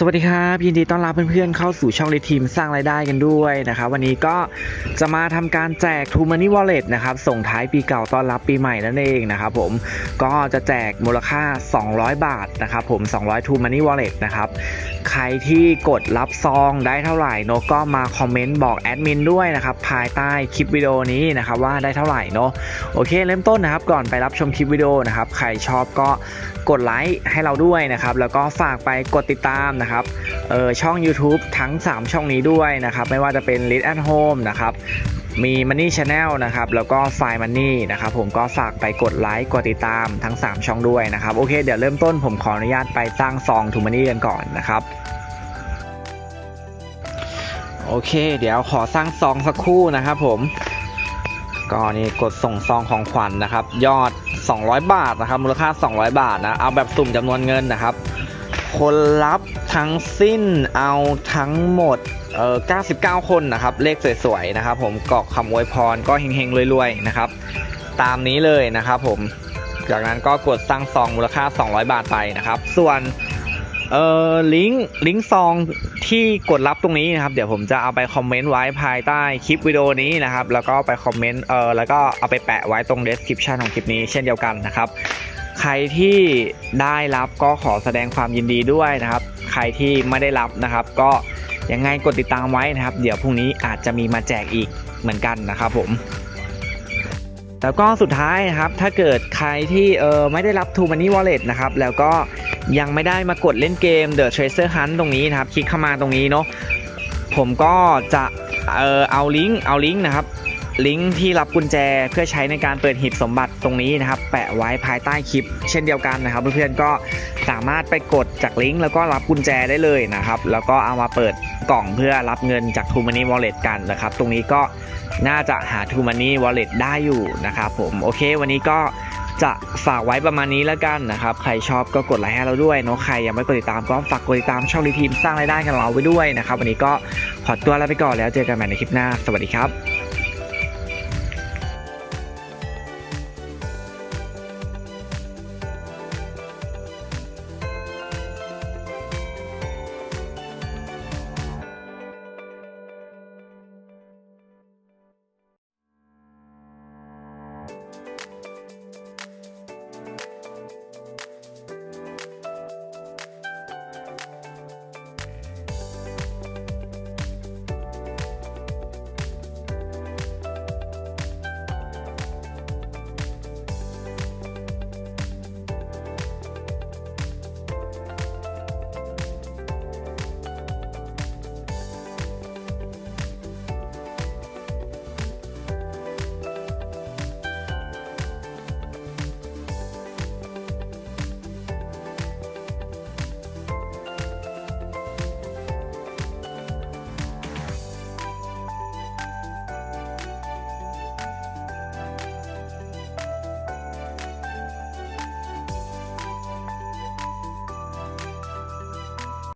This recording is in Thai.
สวัสดีครับยินดีต้อนรับเพื่อนๆเข้าสู่ช่องเลทีมสร้างรายได้กันด้วยนะครับวันนี้ก็จะมาทำการแจก True Money Wallet นะครับส่งท้ายปีเก่าต้อนรับปีใหม่นั่นเองนะครับผมก็จะแจกมูลค่า 200 บาทนะครับผม 200 True Money Wallet นะครับใครที่กดรับซองได้เท่าไหร่เนอะก็มาคอมเมนต์บอกแอดมินด้วยนะครับภายใต้คลิปวิดีโอนี้นะครับว่าได้เท่าไหร่เนอะโอเคเริ่มต้นนะครับก่อนไปรับชมคลิปวิดีโอนะครับใครชอบก็กดไลค์ให้เราด้วยนะครับแล้วก็ฝากไปกดติดตามนะครับเออช่อง YouTube ทั้ง 3 ช่องนี้ด้วยนะครับไม่ว่าจะเป็น l i t at Home นะครับมี Money Channel นะครับแล้วก็ f i Money นะครับผมก็ฝากไปกดไลค์กดติดตามทั้ง 3 ช่องด้วยนะครับโอเคเดี๋ยวเริ่มต้นผมขออนุญาตไปสร้างซอง To Money กันก่อนนะครับโอเค เดี๋ยวขอสร้างซองสักครู่นะครับผมก็นี่กดส่งซองของขวัญนะครับ ยอด 200 บาทนะครับมูลค่า 200 บาทนะเอาแบบสุ่มจำนวนเงินนะครับ คนรับทั้งสิ้นเอาทั้งหมดเอ่อ99 คนนะครับ เลขสวยๆนะครับผมกรอกคำอวยพรก็เฮงๆรวยๆนะครับ ตามนี้เลยนะครับผมจากนั้นก็กดสร้างซองมูลค่า 200 บาทไปนะครับ ส่วนเอ่อลิงก์ลิงก์ซองที่กดรับตรงนี้นะครับ เดี๋ยวผมจะเอาไปคอมเมนต์ไว้ภายใต้คลิปวิดีโอนี้นะครับ แล้วก็ไปคอมเมนต์เอ่อแล้วก็เอาไปแปะไว้ตรง description ของคลิปนี้เช่นเดียวกันนะครับ ใครที่ได้รับก็ขอแสดงความยินดีด้วยนะครับ ใครที่ไม่ได้รับนะครับ ก็ยังไงกดติดตามไว้นะครับ เดี๋ยวพรุ่งนี้อาจจะมีมาแจกอีกเหมือนกันนะครับผมแล้วก็สุดท้ายนะครับถ้าเกิดใครที่เออไม่ได้รับ True Money Wallet นะครับแล้วก็ยังไม่ได้มากดเล่นเกม The Treasure Hunt ตรงนี้นะครับ คลิกเข้ามาตรงนี้เนาะผมก็จะเออเอาลิงก์เอาลิงก์นะครับ ลิงก์ที่รับกุญแจเพื่อใช้ในการเปิดหีบสมบัติตรงนี้นะครับ แปะไว้ภายใต้คลิป เช่นเดียวกันนะครับ เพื่อนๆก็สามารถไปกดจากลิงก์แล้วก็รับกุญแจได้เลยนะครับ แล้วก็เอามาเปิดกล่องเพื่อรับเงินจาก True Money Wallet กันนะครับ ตรงนี้ก็น่าจะหา True Money Wallet ได้อยู่นะครับผมโอเค วันนี้ก็จะฝากไว้ประมาณนี้แล้วกันนะครับ ใครชอบก็กดไลค์ให้เราด้วยเนาะใครยังไม่กดติดตามก็ฝากกดติดตามช่องรีทีมสร้างรายได้กันเราไว้ด้วยนะครับ วันนี้ก็ขอตัวลาไปก่อนแล้วเจอกันใหม่ในคลิปหน้า สวัสดีครับ